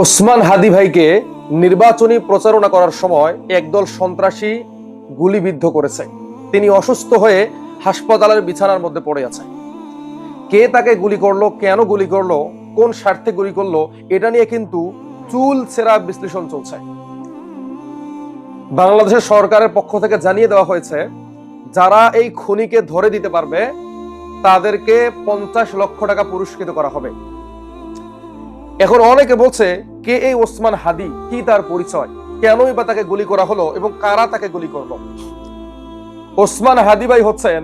ওসমান হাদি ভাইকে নির্বাচনী প্রচারণা করার সময় একদল সন্ত্রাসী গুলিবিদ্ধ করেছে। তিনি অসুস্থ হয়ে হাসপাতালের বিছানার মধ্যে পড়ে আছে কে তাকে গুলি করল, কেন গুলি করল, কোন স্বার্থে গুলি করল, এটা নিয়ে কিন্তু চুল ছেঁড়া বিশ্লেষণ চলছে। বাংলাদেশের সরকারের পক্ষ থেকে জানিয়ে দেওয়া হয়েছে, যারা এই খনিকে ধরে দিতে পারবে, তাদেরকে পঞ্চাশ লক্ষ টাকা পুরস্কৃত করা হবে। এখন অনেকে বলছে, কে এই ওসমান হাদি? কি তার পরিচয়? কেনই বা তাকে গুলি করা হলো এবং কারা তাকে গুলি করল? ওসমান হাদি ভাই হচ্ছেন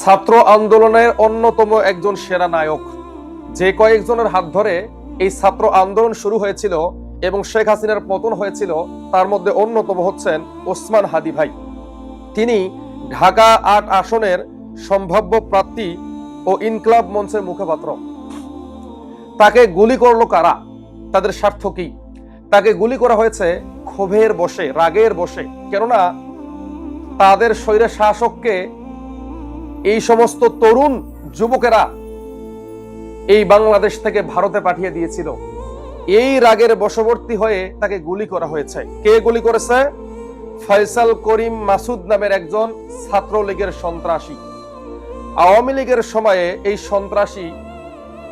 ছাত্র আন্দোলনের অন্যতম একজন সেরা নায়ক। যে কয়েকজনের হাত ধরে এই ছাত্র আন্দোলন শুরু হয়েছিল এবং শেখ হাসিনার পতন হয়েছিল, তার মধ্যে অন্যতম হচ্ছেন ওসমান হাদি ভাই। তিনি ঢাকা আট আসনের সম্ভাব্য প্রার্থী ও ইনকলাব মঞ্চের মুখপাত্র। তাকে গুলি করল কারা? তাদের স্বার্থ কি? তাকে গুলি করা হয়েছে ক্ষোভের বসে, রাগের বসে। কেননা তাদের শরীরে শাসককে এই সমস্ত তরুণ যুবকেরা এই বাংলাদেশ থেকে ভারতে পাঠিয়ে দিয়েছিল। এই রাগের বশবর্তী হয়ে তাকে গুলি করা হয়েছে। কে গুলি করেছে? ফয়সাল করিম মাসুদ নামের একজন ছাত্রলীগের সন্ত্রাসী। আওয়ামী লীগের সময়ে এই সন্ত্রাসী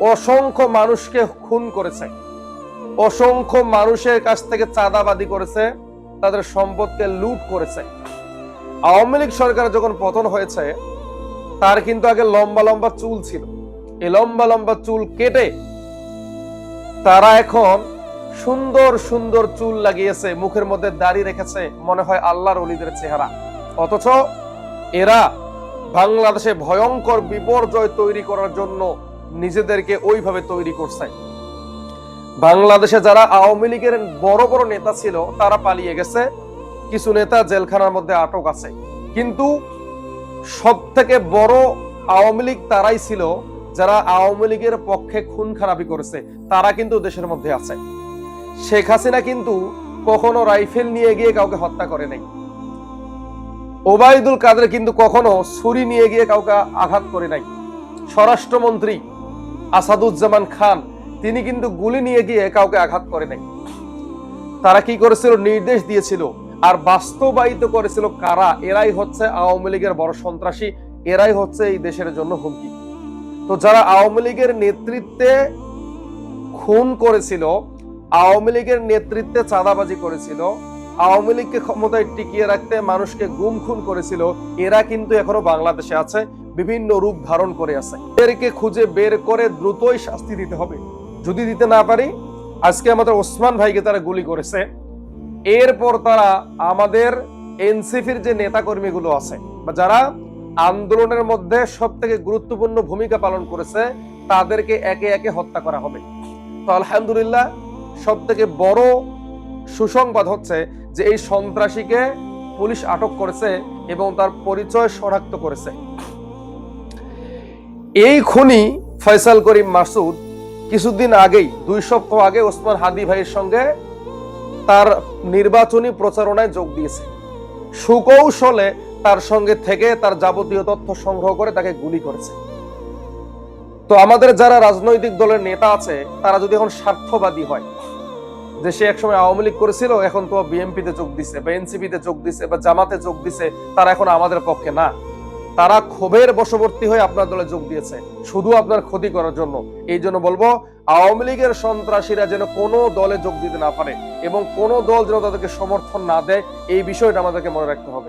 অসংখ্য মানুষকে খুন করেছে। অসংখ্য মানুষের কাছ থেকে চাঁদাবাদি করেছে, তাদের সম্পদকে লুট করেছে। আওয়ামী লীগ সরকার যখন পতন হয়েছে, তার কিন্তু আগে লম্বা লম্বা চুল ছিল। এই লম্বা লম্বা চুল কেটে তারা এখন সুন্দর সুন্দর চুল লাগিয়েছে, মুখের মধ্যে দাড়ি রেখেছে, মনে হয় আল্লাহর অলিদের চেহারা। অথচ এরা বাংলাদেশে ভয়ঙ্কর বিপর্যয় তৈরি করার জন্য নিজেদেরকে ওইভাবে তৈরি করছে। বাংলাদেশে যারা আওয়ামী লীগের বড় বড় নেতা ছিল, তারা পালিয়ে গেছে। কিছু নেতা জেলখানার মধ্যে আটক আছে। কিন্তু সব থেকে বড় আওয়ামী লীগ তারাই ছিল, যারা আওয়ামী লীগের পক্ষে খুন খারাপি করেছে। তারা কিন্তু দেশের মধ্যে আছে। শেখ হাসিনা কিন্তু কখনো রাইফেল নিয়ে গিয়ে কাউকে হত্যা করে নাই। ওবায়দুল কাদের কিন্তু কখনো ছুরি নিয়ে গিয়ে কাউকে আঘাত করে নাই। স্বরাষ্ট্রমন্ত্রী আসাদুজ্জামান খান, তিনি কিন্তু গুলি নিয়ে গিয়ে কাউকে আঘাত করে নাই। তারা কি করেছিল? নির্দেশ দিয়েছিল আর বাস্তবায়িত করেছিল কারা? এরাই হচ্ছে আওয়ামী লীগের বড় সন্ত্রাসী, এরাই হচ্ছে এই দেশের জন্য হুমকি। তো যারা আওয়ামী লীগের নেতৃত্বে খুন করেছিল, আওয়ামী লীগের নেতৃত্বে চাঁদাবাজি করেছিল, আওয়ামী লীগকে ক্ষমতায় টিকিয়ে রাখতে মানুষকে গুম খুন করেছিল, এরা কিন্তু এখনও বাংলাদেশে আছে। বিভিন্ন রূপ ধারণ করে আছে। এদেরকে খুঁজে বের করে দ্রুতই শাস্তি দিতে হবে। যদি দিতে না পারি, আজকে আমাদের ওসমান ভাইকে তারা গুলি করেছে। এরপর তারা আমাদের এনসিপির যে নেতাকর্মীগুলো আছে, বা যারা আন্দোলনের মধ্যে সব থেকে গুরুত্বপূর্ণ ভূমিকা পালন করেছে, তাদেরকে একে একে হত্যা করা হবে। তো আলহামদুলিল্লাহ সব থেকে বড় সুসংবাদ হচ্ছে যে এই সন্ত্রাসীকে পুলিশ আটক করেছে এবং তার পরিচয় শনাক্ত করেছে। এই খুনি ফয়সাল করিম মাসুদ কিছুদিন আগেই, দুই সপ্তাহ আগে ওসমান হাদি ভাইয়ের সঙ্গে তার নির্বাচনী প্রচারণায় যোগ দিয়েছে। সুকৌশলে তার সঙ্গে থেকে তার যাবতীয় তথ্য সংগ্রহ করে তাকে গুলি করেছে। তো আমাদের যারা রাজনৈতিক দলের নেতা আছে, তারা যদি এখন স্বার্থবাদী হয়, যে সে একসময় আওয়ামী লীগ করেছিল, এখন তো বিএনপিতে যোগ দিছে, বা এনসিপিতে যোগ দিছে, বা জামাতে যোগ দিছে, তারা এখন আমাদের পক্ষে না। তারা ক্ষোভের বশবর্তী হয়ে আপনার দলে যোগ দিয়েছে। শুধু আপনার ক্ষতি করার জন্য। এই জন্য বলব, আওয়ামী লীগের সন্ত্রাসীরা যেন কোনো দলে যোগ দিতে না পারে এবং কোনো দল যেন তাদেরকে সমর্থন না দেয়, এই বিষয়টা আমাদেরকে মনে রাখতে হবে।